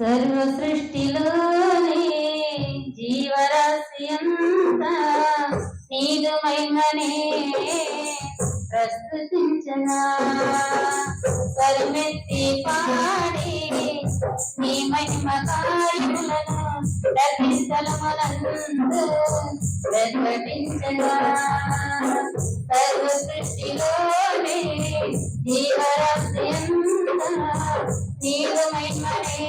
సర్వ సృష్టిలోనే జీవరాశి అంతా నీదు మహిమనే ప్రస్తుతించిన? సర్వెత్తి పాడి నీ మహిమ కార్యములను ప్రతిస్థలములందు ప్రకటించిన? సర్వ సృష్టిలోనే జీవరాశి అంతా నీదు మహిమనే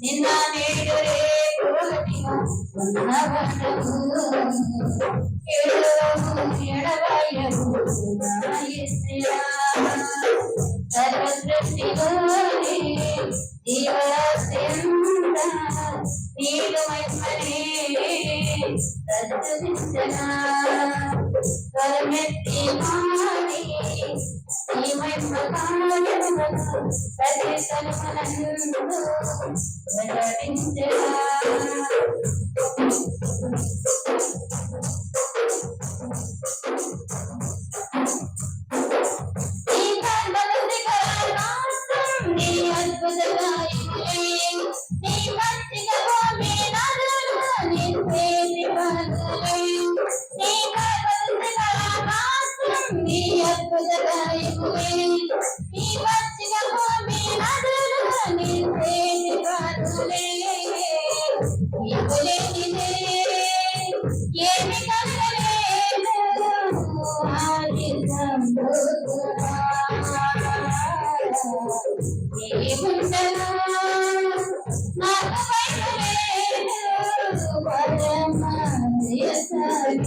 నిన్న నేడు రేపు సర్వసృష్టిలోని జీవరాశ్రయంద నీరు మహిమనే సత్యదిష్టనా త్వరమెత్తి మా Thank you.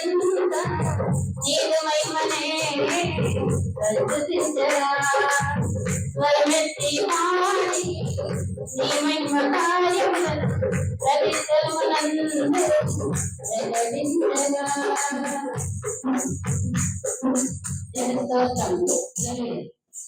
జీవరాశియంత నీదు మహిమనే ప్రస్తుతించరా స్వరమెత్తి పాడి నీ మహిమ కార్యములను ప్రతి స్థలమునందు ప్రకటించగా స్తోత్రం